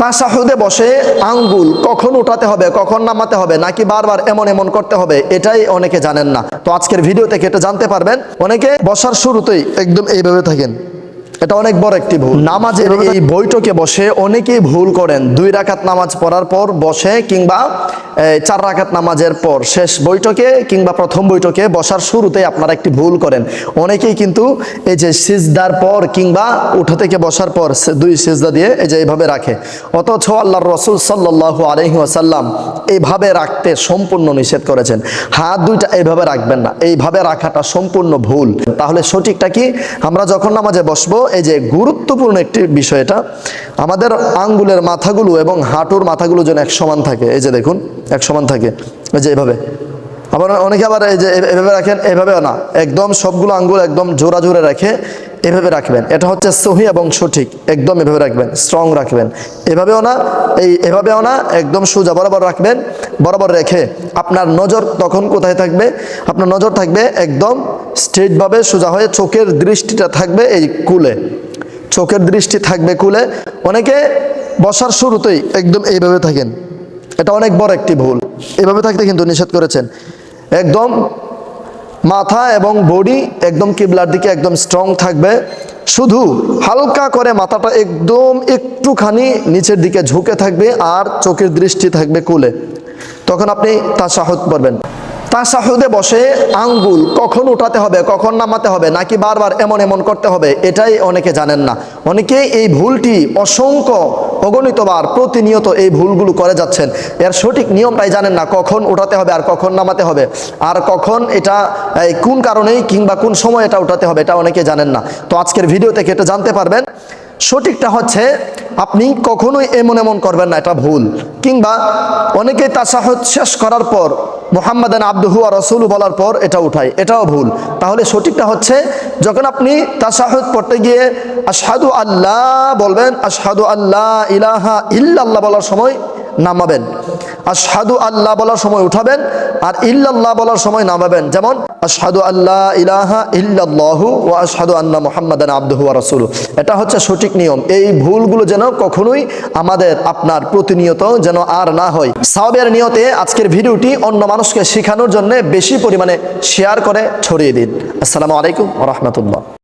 তাসাহুদে বসে আঙ্গুল কখন উঠাতে হবে, কখন নামাতে হবে, নাকি বারবার এমন এমন করতে হবে, এটাই অনেকে জানেন না। তো আজকের ভিডিও থেকে এটা জানতে পারবেন? অনেকে বসার শুরুতেই একদম এইভাবে থাকেন। এটা অনেক বড় একটি ভুল। নামাজের এই বৈঠকে বসে অনেকেই ভুল করেন। দুই রাকাত নামাজ পড়ার পর বসে কিংবা চার রাকাত নামাজের পর শেষ বৈঠকে কিংবা প্রথম বৈঠকে বসার শুরুতে আপনারা একটি ভুল করেন। অনেকেই কিন্তু এই যে সিজদার পর কিংবা উঠা থেকে বসার পর দুই সিজদা দিয়ে এই যে এইভাবে রাখে। অথচ আল্লাহর রসুল সাল্লাল্লাহু আলহি আসাল্লাম এইভাবে রাখতে সম্পূর্ণ নিষেধ করেছেন। হাত দুইটা এইভাবে রাখবেন না। এইভাবে রাখাটা সম্পূর্ণ ভুল। তাহলে সঠিকটা কি? আমরা যখন নামাজে বসবো এই যে গুরুত্বপূর্ণ একটি বিষয় এটা আমাদের আঙ্গুলের মাথাগুলো এবং হাঁটুর মাথাগুলো যেন এক সমান থাকে। এই যে দেখুন, এক সমান থাকে। এই যে এভাবে। আবার অনেকে আবার এই যে এভাবে রাখেন, এভাবেও না। একদম সবগুলো আঙ্গুল একদম জোড়া জোরে রাখে এভাবে রাখবেন। এটা হচ্ছে সহি এবং সঠিক। একদম এভাবে রাখবেন স্ট্রং রাখবেন। এভাবেও না, এই এভাবেও না, একদম সোজা বরাবর রাখবেন। বরাবর রেখে আপনার নজর তখন কোথায় থাকবে? আপনার নজর থাকবে একদম স্ট্রেটভাবে সোজা হয়ে চোখের দৃষ্টিটা থাকবে এই কুলে। চোখের দৃষ্টি থাকবে কুলে। অনেকে বসার শুরুতেই একদম এইভাবে থাকেন। এটা অনেক বড় একটি ভুল। এভাবে থাকতে কিন্তু নিষেধ করেছেন। একদম মাথা এবং বডি একদম কিবলার দিকে একদম স্ট্রং থাকবে। শুধু হালকা করে মাথাটা একদম একটুখানি নিচের দিকে ঝুঁকে থাকবে আর চোখের দৃষ্টি থাকবে কুলে। তখন আপনি তাসাহুদ পড়বেন। তাসাহুদে বসে আঙ্গুল কখন উঠাতে হবে, কখন নামাতে হবে, নাকি বারবার এমন এমন করতে হবে, এটাই অনেকে জানেন না। অনেকেই এই ভুলটি অসংখ্য অগণিতবার প্রতিনিয়ত এই ভুলগুলো করে যাচ্ছেন। এর সঠিক নিয়মটাই জানেন না, কখন উঠাতে হবে আর কখন নামাতে হবে। আর কখন এটা কোন কারণেই কিংবা কোন সময় এটা উঠাতে হবে, এটা অনেকে জানেন না। তো আজকের ভিডিও থেকে এটা জানতে পারবেন? সঠিকটা হচ্ছে, আপনি কখনোই এমন এমন করবেন না, এটা ভুল। কিংবা অনেকে তাসাহদ শেষ করার পর মোহাম্মদান আব্দুহু আর রসুল বলার পর এটা উঠায়, এটাও ভুল। তাহলে সঠিকটা হচ্ছে যখন আপনি তাসাহদ পড়তে গিয়ে আশহাদু আল্লাহ বলবেন, আশহাদু আল্লাহ ইলাহা ইল্লাল্লাহ বলার সময় নামাবেন। আর সাধু আল্লাহ বলার সময় উঠাবেন আর ইল্লাল্লাহ বলার সময় নামাবেন। যেমন, আশহাদু আল্লাহ ইলাহা ইল্লাল্লাহু ও আশহাদু আল্লাহ মুহাম্মাদান আবদুহু রাসূলু এটা হচ্ছে সঠিক নিয়ম। এই ভুলগুলো যেন কখনোই আমাদের, আপনার প্রতিনিয়ত যেন আর না হয়। সাওবের নিয়তে আজকের ভিডিওটি অন্য মানুষকে শেখানোর জন্য বেশি পরিমাণে শেয়ার করে ছড়িয়ে দিন। আসসালামু আলাইকুম রাহমাতুল্লাহ।